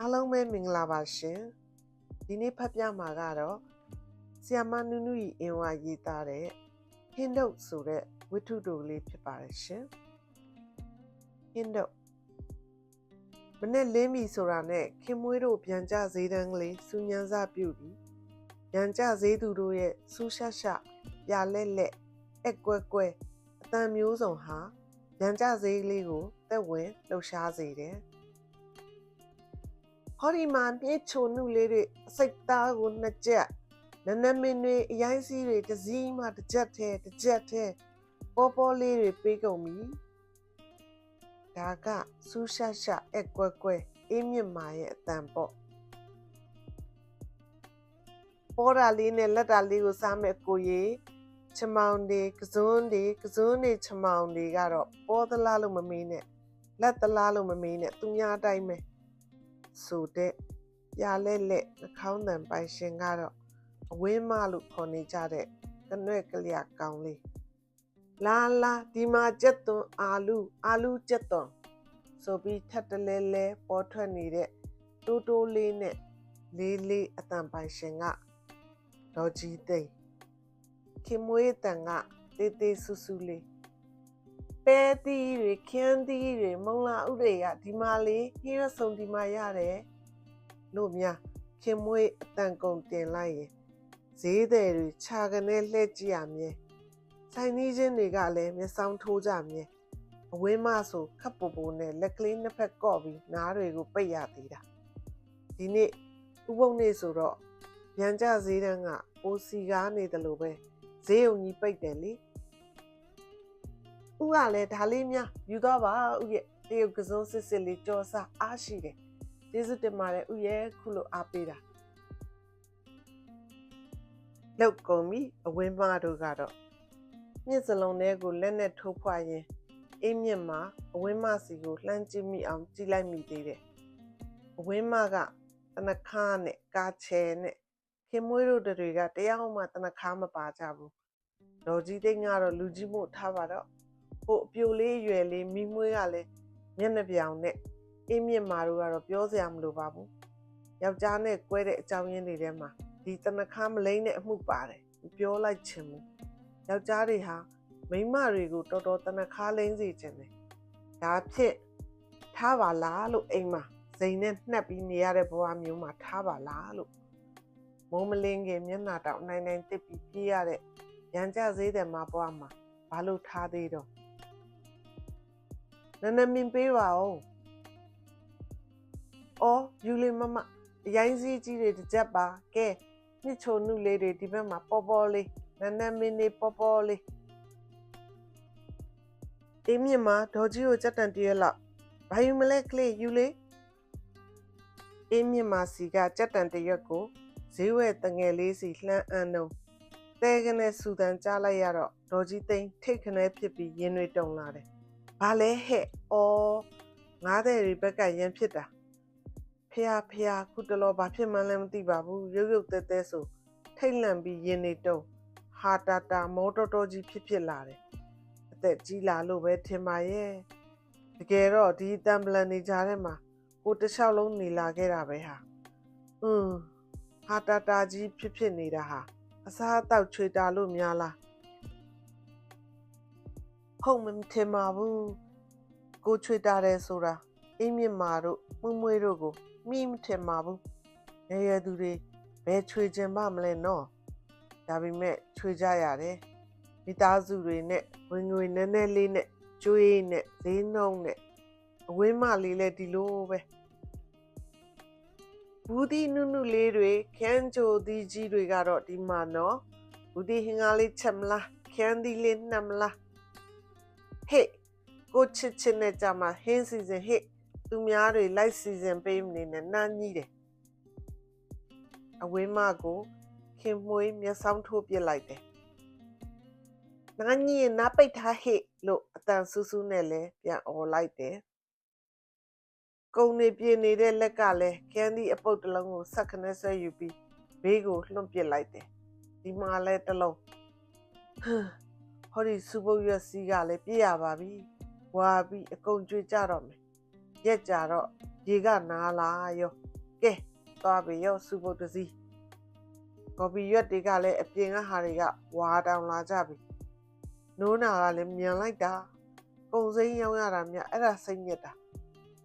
အားလုံးပဲမင်္ဂလာပါရှင်ဒီနေ့ဖတ်ပြမှာကတော့ဆီယမနုနုဤအင်ဝါရေးသားတဲ့ဟင်းဒုတ်ဆိုတဲ့ဝတ္ထုတိုလေးဖြစ်ပါတယ်ရှင်ဟင်းဒုတ်မနေ့လင်းပြီဆိုတာနဲ့ခင်မွေးတို့ပြန်ကြဈေးတန်းကလေးစူညံစပြုတ်ပြီးပြန်ကြဈေးသူတို့ရဲ့စူးရှက်ရှက်ပြလက်လက်အက်ကွက်ကွက်အတန်မျိုးစုံဟာပြန်ကြဈေးလေးကိုသက်ဝင်လှူရှားစေတယ်ဟော ဒီမှာပြည့်ချုံနုလေးတွေအစိတ်သားကိုနှစ်ချက်နနမင်းတွေအရင်စီးတွေတစ်စီးမှတစ်ချက်ထဲတစ်ချက်ထဲပေါ်ပေါ်လေးတွေပေးကုန်ပြီဒါကစူးရှက်ရှက်အက်ကွက်ကွက်အေးမြင့်မာရဲ့အတန်ပေါ့ပေါ်တာလေးနဲ့လက်တာလေးကိုစားမဲ့ကိုကြီးချမောင်တွေကစွန်းတွေကစွန်းတွေချမောင်တွေကတော့ပေါ်သလားလို့မမေးနဲ့လက်သလားလို့မမေးနဲ့သူများအတိုင်းပဲ ဆိုတဲ့ပြလဲလက်နှာခေါင်းတန်ပိုင်ရှင်ကတော့အဝင်းမလို့ခေါ်နေကြတဲ့ကနွဲ့ကလျာကောင်းလေးလာလာဒီမှာကြက်သွန်အာလူအာလူကြက်သွန်ဆိုပြီးထပ်တလဲလဲပေါ်ထွက်နေတဲ့တိုးတိုးလေးနဲ့လေးလေးအတန်ပိုင်ရှင်ကဒေါ်ကြီးသိမ့်ခင်မွေးတန်ကတေးသေးဆူဆူလေး ပဲတီးတွေခင်းတီးတွေမုံလာဥတွေကဒီမှာလေးဟင်းရဆုံဒီမှာရတယ်လို့များခင်မွေးအတန်ကုန်တင်လိုက်ရင်ဈေးသည်တွေခြာကနေလှည့်ကြည့်ရမြဲဆိုင်နီးချင်းတွေကလည်းမျက်စောင်းထိုးကြမြဲအဝင်းမဆိုခပ်ပူပူနဲ့လက်ကလေးနှစ်ဖက်ကော့ပြီးနားတွေကိုပိတ်ရသေးတာဒီနေ့ဥပုံနေ့ဆိုတော့ရန်ကြဈေးတန်းကပိုစီကားနေတယ်လို့ပဲဈေးုံကြီးပိတ်တယ်လေ ဥကလည်းဒါလေးများယူတော့ပါဥရဲ့တရုတ်ကစုံးစစ်စစ်လေးကြော်စားအားရှိတယ်ကျေးဇူးတင်ပါတယ်ဥရဲ့ခုလိုအားပေးတာလောက်ကုန်ပြီအဝင်းမတို့ကတော့မြစ်စလုံးထဲကိုလက်နဲ့ထိုးဖွာရင်အေးမြင့်မှာအဝင်းမစီကိုလှမ်းကြည့်မိအောင်ကြည့်လိုက်မိသေးတယ်အဝင်းမကတနခါနဲ့ကာချဲနဲ့ခင်မွေးတို့တွေကတရားမှတနခါမပါကြဘူးဒေါ်ကြီးတိတ်ကတော့လူကြီးမို့ထားပါတော့ ဟိုအပြိုလေးရွယ်လေးမိမွေးကလည်းမျက်နှာပြောင်နဲ့အေးမြင့်မာတို့ကတော့ပြောစရာမလိုပါဘူးယောက်ျားနဲ့ကွဲတဲ့အကြောင်းရင်းတွေထဲမှာဒီတနခါမလိမ့်တဲ့အမှုပါတယ်ပြောလိုက်ချင်ဘူးယောက်ျားတွေဟာမိန်းမတွေကိုတော်တော်တနခါလိမ့်စေခြင်းတယ်ဒါဖြစ်ထားပါလားလို့အိမ်မှာဇိမ်နဲ့နှက်ပြီးနေရတဲ့ဘဝမျိုးမှာထားပါလားလို့မုံမလင်းခင်မျက်နှာတောင်နိုင်နိုင်တစ်ပြီးပြေးရတဲ့ရန်ကြဈေးတယ်မှာဘဝမှာဘာလို့ထားသေးတော့ နနမင်ပေးပါဦးအော်ယူလီမမအရင်စည်းကြီးတွေတစ်ချက်ပါကဲမြစ်ချုံနုလေးတွေဒီဘက်မှာပေါ်ပေါ်လေးနနမင်းနေပေါ်ပေါ်လေးအေးမြင့်မှာဒေါ်ကြီးကိုစက်တန်တရလောက်ဘာယူမလဲကလေးယူလေအေးမြင့်မှာစီကစက်တန်တရက်ကိုဈေးဝဲတငယ်လေးစီလှမ်းအန်းတော့တဲကနေစူတန်ကြားလိုက်ရတော့ဒေါ်ကြီးသိန်းထိတ်ခနဲဖြစ်ပြီးရင်တွေတုံလာတယ် ဘာလဲဟဲ့အော်ငားတဲ့တွေဘက်ကရန်ဖြစ်တာဖះဖះခုတလောဘာဖြစ်မှန်းလည်းမသိပါဘူးရုပ်ရုပ်တဲတဲဆိုထိတ်လန့်ပြီးရင်နေတုံဟာတာတာမောတော်တော်ကြီးဖြစ်ဖြစ်လာတယ်အသက်ကြီးလာလို့ပဲထင်ပါရဲ့တကယ်တော့ဒီတမ်ပလန်နေကြတဲ့မှာကိုတစ်လျှောက်လုံးနေလာခဲ့တာပဲဟာอืมဟာတာတာကြီးဖြစ်ဖြစ်နေတာဟာအစားအသောက်ချွေတာလို့များလား ဟုတ်မထင်ပါဘူးကိုချွေတာတယ်ဆိုတာအင်းမြင့်မာတို့မှုမွေးတို့ကိုမိမထင်ပါဘူးရရသူတွေဘယ်ချွေခြင်းမမလဲနော်ဒါပေမဲ့ချွေကြရတယ်မိသားစုတွေနဲ့ဝင်ငွေနည်းနည်းလေးနဲ့ကျွေးနဲ့ဈေးနှုန်းနဲ့အဝင်းမလေးလည်းဒီလိုပဲဘူးဒီနုနုလေးတွေခန်းချိုသီးကြီးတွေကတော့ဒီမှာနော်ဘူးဒီဟင်္ဂါလေးချက်မလားခန်းဒီလေးနှမ်လား ဟေ့ကိုချစ်ချစ်နဲ့ကြမှာဟင်းစီစဉ်ဟေ့သူများတွေလိုက်စီစဉ်ပေးမနေနဲ့နှမ်းကြီးတယ်အဝင်းမကိုခင်မွေးမျက်စောင်းထိုးပစ်လိုက်တယ်နာကြီးရင်နားပိတ်ထားဟေ့လို့အတန်ဆူးဆူးနဲ့လဲပြန်អော်လိုက်တယ်ကုံနေပြေနေတဲ့လက်ကလည်းကန်းဒီအပုတ်တစ်လုံးကိုဆက်ခနဲ့ဆွဲယူပြီးဘေးကိုလွှင့်ပစ်လိုက်တယ်ဒီမှာလဲတစ်လုံးဟော ဒီစူပုတ်ရွက်စီးကလည်းပြည့်ရပါပြီဝါပြီးအကုန်ကြွေကြတော့မယ်ရက်ကြတော့ရေကနားလာရောကဲသွားပြီရောစူပုတ်တစည်းကော်ပီရွက်တွေကလည်းအပြင်ကဟာတွေကဝါတောင်လာကြပြီနိုးနာကလည်းမြန်လိုက်တာကုံစိမ်းရောင်းရတာမြအဲ့ဒါစိတ်ညစ်တာ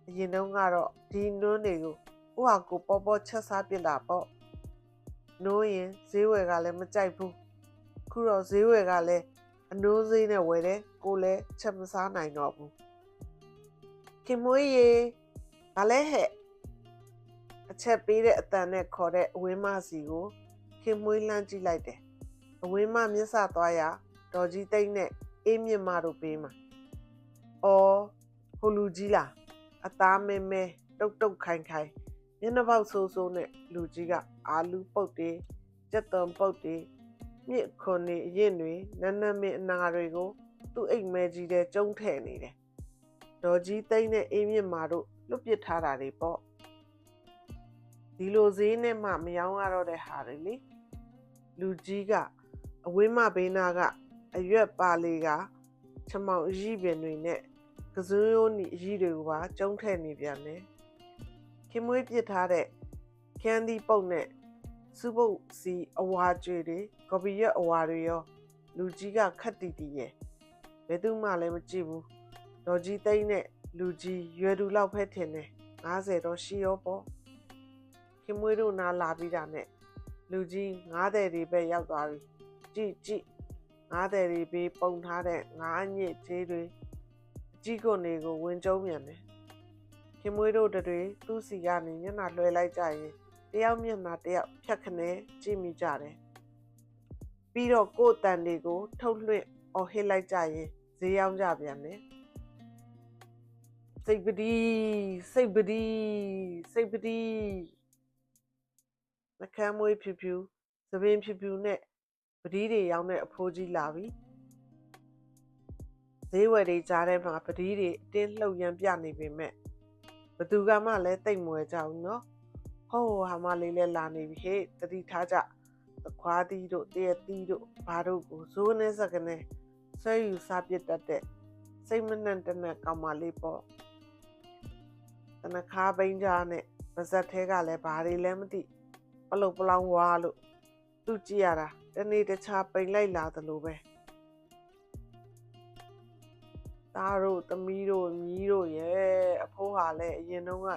အရင်တုန်းကတော့ဒီနွန်းတွေကိုကိုဟာကိုပေါ်ပေါ်ချက်စားပြစ်တာပေါ့နိုးရင်ဈေးဝယ်ကလည်းမကြိုက်ဘူးခုတော့ဈေးဝယ်ကလည်း အနိုးဈေးနဲ့ဝယ်တယ်ကိုလည်းချက်မစားနိုင်တော့ဘူးခင်မွေးရေဘာလဲဟဲ့အချက်ပေးတဲ့အတန်နဲ့ခေါ်တဲ့အဝင်းမစီကိုခင်မွေးလှမ်းကြည့်လိုက်တယ်အဝင်းမမျက်စသွားရဒေါ်ကြီးသိမ့်နဲ့အေးမြင့်မတို့ပေးမှာအော်ဟိုလူကြီးလားအသားမဲမဲတုတ်တုတ်ခိုင်ခိုင်မျက်နှာပေါက်ဆိုးဆိုးနဲ့လူကြီးကအာလူပုတ်တယ်ကြက်သွန်ပုတ်တယ် မြစ်ခွန်နေအရင်တွေနန်းနန်းမင်းအနာတွေကို သူ့အိတ်မဲကြီးတဲ့ကျုံးထဲ့နေတယ်ဒေါ်ကြီးသိမ့်နဲ့အေးမြင့်မာတို့လွတ်ပစ်ထားတာတွေပေါ့ဒီလိုဈေးနဲ့မှမယောင်းရတော့တဲ့ဟာတွေလေလူကြီးကအဝင်းမဘေးနာကအရွက်ပါလေးကချမောင်အကြီးပင်တွေနဲ့ကစွန်းရိုးနီအကြီးတွေကိုပါကျုံးထဲ့နေပြန်တယ်ခင်မွေးပစ်ထားတဲ့ခန်းဒီပုတ်နဲ့ စုပုတ်စီအဝါကျွေတွေကော်ပီရက်အဝါတွေရောလူကြီးကခတ်တီတီရဲ့ဘယ်သူမှလည်းမကြည့်ဘူးဒေါ်ကြီးသိန်းနဲ့လူကြီးရွယ်သူလောက်ဖက်ထင်တယ်90တော့ရှိရောပေါ့ခင်မွေးတို့နားလာပြီးတာနဲ့လူကြီး90တွေပဲရောက်သွားပြီကြည့်ကြည့်90တွေပြီးပုံထားတဲ့ငါးညစ်သေးတွေအကြီးကုန်တွေကိုဝင်ကျုံးမြန်တယ်ခင်မွေးတို့တွေသူ့စီကနေမျက်နှာလွှဲလိုက်ကြရင် တယောက်မျက်နှာတယောက်ဖြတ်ခနဲကြည့်မိကြတယ်ပြီးတော့ကိုယ်တန်တွေကို ထုတ်လွှင့်အော်ဟစ်လိုက်ကြရင်ဈေးရောက်ကြပြန်တယ်စိတ်ပတိစိတ်ပတိစိတ်ပတိနှကမ်းမွေးဖြူဖြူသပင်ဖြူဖြူနဲ့ပတိတွေရောင်းတဲ့အဖိုးကြီးလာပြီဈေးဝယ်တွေကြားထဲမှာပတိတွေအတင်းလှုပ်ရမ်းပြနေပေမဲ့ဘသူကမှလည်းတိတ်မွယ်ကြဘူးနော် ဟောဟာမလေးလည်းလာနေပြီဟေ့တတိထားကြသခွားသီးတို့တရက်သီးတို့ဘာတို့ကိုဇိုးနဲ့စကနေဆွဲယူစားပစ်တတ်တဲ့စိတ်မနှံ့တနက်ကောင်မလေးပေါ့တနခါပိန်းကြားနဲ့ပါဇက်သေးကလည်းဘာတွေလဲမသိပလုတ်ပလောင်းဝါလို့သူကြည့်ရတာတနေ့တခြားပိန်လိုက်လာသလိုပဲသားတို့သမီးတို့မြီးတို့ရဲ့အဖိုးဟာလည်းအရင်တုန်းက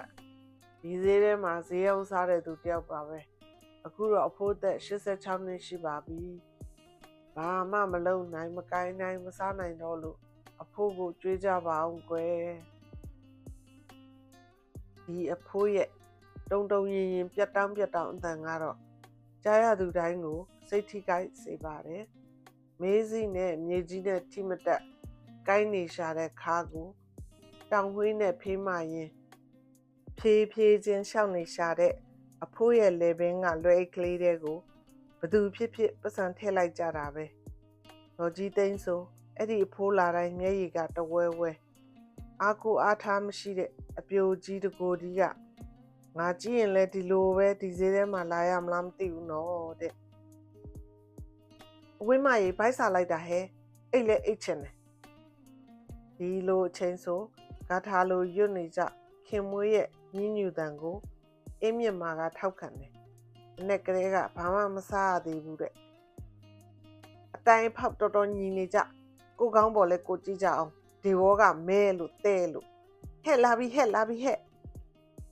ဒီဈေးထဲမှာဈေးအောင်စားတဲ့သူတယောက်ပါပဲအခုတော့အဖိုးသက်86နှစ်ရှိပါပြီဘာမှမလုပ်နိုင်မကိုင်းနိုင်မစားနိုင်တော့လို့အဖိုးကိုကြွေးကြပါအောင်ကွယ်ဒီအဖိုးရဲ့တုံတုံရင်ရင်ပြတ်တောင်းပြတ်တောင်းအတန်ကတော့ကြားရသူတိုင်းကို စိတ်ထိခိုက်စေပါတယ်မေးစီနဲ့မြေကြီးနဲ့ထိမတက်ကိုင်းနေရှာတဲ့ခါကိုတောင်ဝေးနဲ့ဖေးမရင် ဖြည်းဖြည်းချင်းရှောက်နေရှာတဲ့အဖိုးရဲ့လေဘင်းကလွယ်အိတ်ကလေးတွေကိုဘသူဖြစ်ဖြစ်ပစံထည့်လိုက်ကြတာပဲဒေါ်ကြီးသိန်းဆိုအဲ့ဒီအဖိုးလာတိုင်းမျက်ရည်ကတဝဲဝဲအားကိုအားထားမရှိတဲ့အပြိုကြီးတကိုဒီကငါကြည့်ရင်လည်းဒီလိုပဲဒီဈေးထဲမှာလာရမလားမသိဘူးနော်တဲ့အဝင်းမကြီးဘိုက်စာလိုက်တာဟဲအိတ်လဲအိတ်ချင်တယ်ဒီလိုအချိန်ဆိုဂါထာလိုရွတ်နေကြခင်မွေးရဲ့ ညဉ့်ညူတန်ကိုအင်းမြင့်မာကထောက်ခံတယ်။အနဲ့ကလေးကဘာမှမစားရသေးဘူးတဲ့အတိုင်းဖောက်တော်တော်ညီနေကြကိုကောင်းပေါ်လဲကိုကြည့်ကြအောင်ဒီဘောကမဲလို့တဲ့လို့ဟဲ့လာပြီဟဲ့လာပြီဟဲ့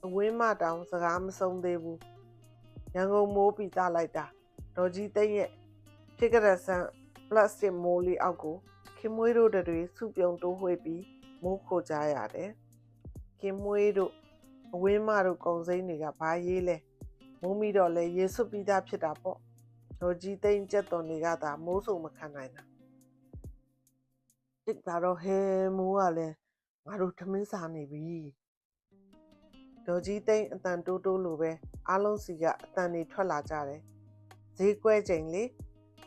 အဝင်းမတောင်စကားမဆုံးသေးဘူးရန်ကုန်မိုးပြီးသားလိုက်တာဒေါ်ကြီးသိမ့်ရဲ့ဖြစ်ကြတဲ့ဆန်ပလတ်စတစ်မိုးလေးအောက်ကိုခင်မွေးတို့တွေစုပြုံတိုးဝှေ့ပြီးမိုးခိုကြရတယ်ခင်မွေးတို့ အဝင်းမတို့ကုံစိမ်းတွေကဘာရေးလဲမိုးမိတော့လဲရေဆွပြီးသားဖြစ်တာပေါ့ဒေါ်ကြီးသိမ့်ကြက်တော်တွေကသာမိုးဆုံမခံနိုင်တာတစ်တာတော့ဟဲမိုးကလည်းငါတို့ထမင်းစားနေပြီဒေါ်ကြီးသိန်းအတန်တိုးတိုးလိုပဲအားလုံးစီကအတန်တွေထွက်လာကြတယ်ဈေးကွဲချိန်လေ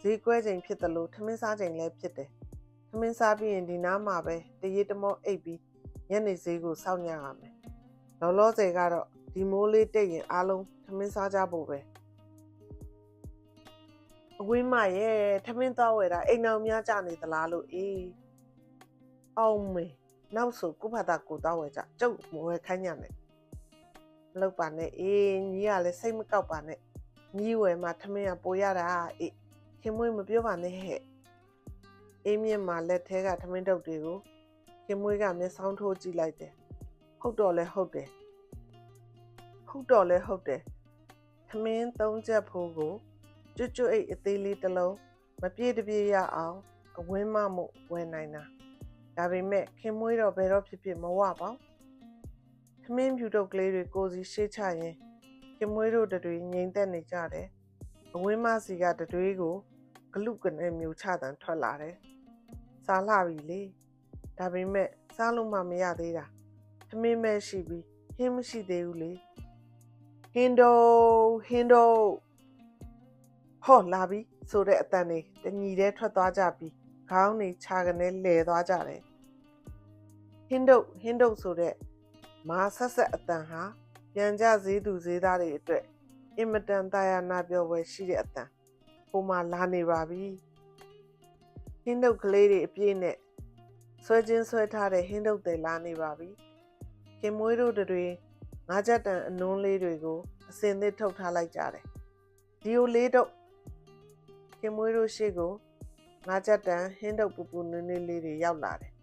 ဈေးကွဲချိန်ဖြစ်တယ်လို့ထမင်းစားချိန်လည်းဖြစ်တယ်ထမင်းစားပြီးရင်ဒီနားမှာပဲတရေတမောအိပ်ပြီးညနေဈေးကိုစောင့်ညရမယ် လောလောဆယ်ကတော့ဒီမိုးလေးတိတ်ရင်အားလုံးထမင်းစားကြဖို့ပဲအဝင်းမရဲ့ထမင်းသွားဝယ်တာအိမ်အောင်များကြနေသလားလို့အေးအောင်မေနောက်ဆိုကုဖတာကိုသွားဝယ်ကြကျုပ်မဝယ်ခိုင်းညနဲ့လုပ်ပါနဲ့အေးညီကလည်းစိတ်မကောက်ပါနဲ့ညီဝယ်မှာထမင်းကပိုရတာအေးခင်မွေးမပြောပါနဲ့ဟဲ့အေးမြင့်မှာလက်ထဲကထမင်းတုပ်တွေကိုခင်မွေးကမျက်စောင်းထိုးကြည့်လိုက်တယ် ဟုတ်တော့လဲဟုတ်တယ်ဟုတ်တော့လဲဟုတ်တယ်ထမင်းသုံးချက်ဖိုးကိုကျွတ်ကျွတ်အိတ်အသေးလေးတစ်လုံးမပြည့်တပြည့်ရအောင်အဝင်းမမို့ဝယ်နိုင်တာဒါပေမဲ့ခင်မွေးတော့ဘယ်တော့ဖြစ်ဖြစ်မဝပါဘူးခမင်းဖြူတုပ်ကလေးတွေကိုစီရှေ့ချရင်ကမွေးတို့တတွေငိမ့်သက်နေကြတယ်။အဝင်းမစီကတတွေကိုဂလုကနေမျိုးချတန်ထွက်လာတယ်။စားလှပြီလေ။ဒါပေမဲ့စားလို့မှမရသေးတာ။ ခမင်းမဲ့ရှိပြီးဟင်းမရှိသေးဘူးလေ။ဟင်းတို့ဟင်းတို့ဟောလာပြီဆိုတဲ့အတန်တွေတညီတည်းထွက်သွားကြပြီးခေါင်းတွေခြာကနေလဲသွားကြတယ်။ဟင်းတို့ဟင်းတို့ဆိုတဲ့မာဆက်ဆက်အတန်ဟာပြန်ကြဈေးသူဈေးသားတွေအတွက်အင်မတန်တာယာနာပြောဝယ်ရှိတဲ့အတန်ဟိုမှာလာနေပါပြီဟင်းတုတ်ကလေးတွေအပြည့်နဲ့ဆွဲချင်းဆွဲထားတဲ့ဟင်းတုတ်တွေလာနေပါပြီ ခင်မွေးတို့တွေငါးချက်တန်အနုံးလေးတွေကိုအစင်သစ်ထုတ်ထားလိုက်ကြတယ်ဒီကိုလေးတော့ခင်မွေးတို့ရှေ့ကိုငါးချက်တန်ဟင်းတုတ်ပူပူနွေးနွေးလေးတွေရောက်လာတယ်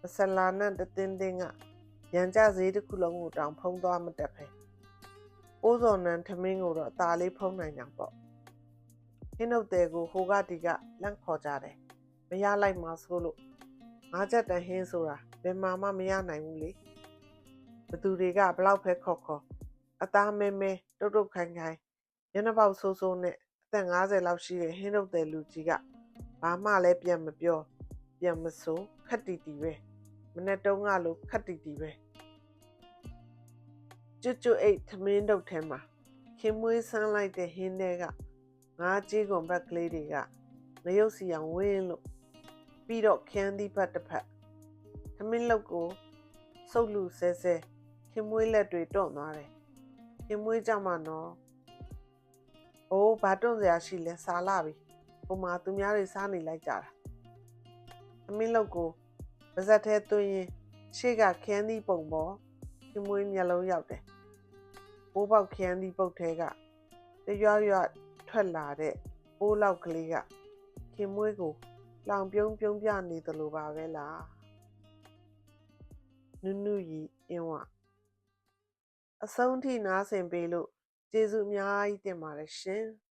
မဆလာနဲ့တတင်းတင်းကရန်ကြဈေးတစ်ခုလုံးကိုတောင်ဖုံးသွားမတက်ဖဲ။အိုးစော်နန်းထမင်းကိုတော့အသာလေးဖုံးနိုင်ကြပေါ့။ဟင်းုပ်တဲ့ကိုဟိုကတီကလန့်ခေါ်ကြတယ်။မရလိုက်မှဆိုလို့ငါးချက်တန်ဟင်းဆိုတာဘယ်မှမမရနိုင်ဘူးလေ။ ဘသူတွေကဘလောက်ဖဲခေါ်ခေါ်အသားမဲမဲတုတ်တုတ်ခိုင်ခိုင်ညနေပေါက်ဆိုးဆိုးနဲ့အသက်50လောက်ရှိတဲ့ဟင်းုပ်တဲ့လူကြီးကဘာမှလည်းပြန်မပြောပြန်မဆိုခက်တီတီပဲ။မနေ့တုန်းကလိုခက်တီတီပဲကျွတ်ကျွတ်အိတ်သမင်းတုပ်ထဲမှာခင်မွေးဆန်းလိုက်တဲ့ဟင်းတွေကငါးကြီးကွန်ဘက်ကလေးတွေကငရုတ်စီအောင်ဝင်းလို့ပြီးတော့ခန်းသီးဘတ်တစ်ဖက်သမင်းလုတ်ကိုစုပ်လူဆဲဆဲ ခင်မွေးလက်တွေတွန့်သွားတယ်ခင်မွေးကြမှာနော်အိုးဘာတွန့်စရာရှိလဲစားလာပြီဟိုမှာသူများတွေစားနေလိုက်ကြတာသမင်းလုတ်ကိုပါဇက်ထဲသွင်းရင်ရှေ့ကခန်းသီးပုံပေါ်ခင်မွေးမျက်လုံးရောက်တယ်။ပိုးပေါက်ခန်းသီးပုတ်ထဲကတရွရွထွက်လာတဲ့ပိုးလောက်ကလေးကခင်မွေးကိုလောင်ပြုံးပြုံးပြနေသလိုပါပဲလား။နုနုရီအင်းဝ အဆုံးထိနားဆင်ပေးလို့ကျေးဇူးအများကြီးတင်ပါတယ်ရှင်။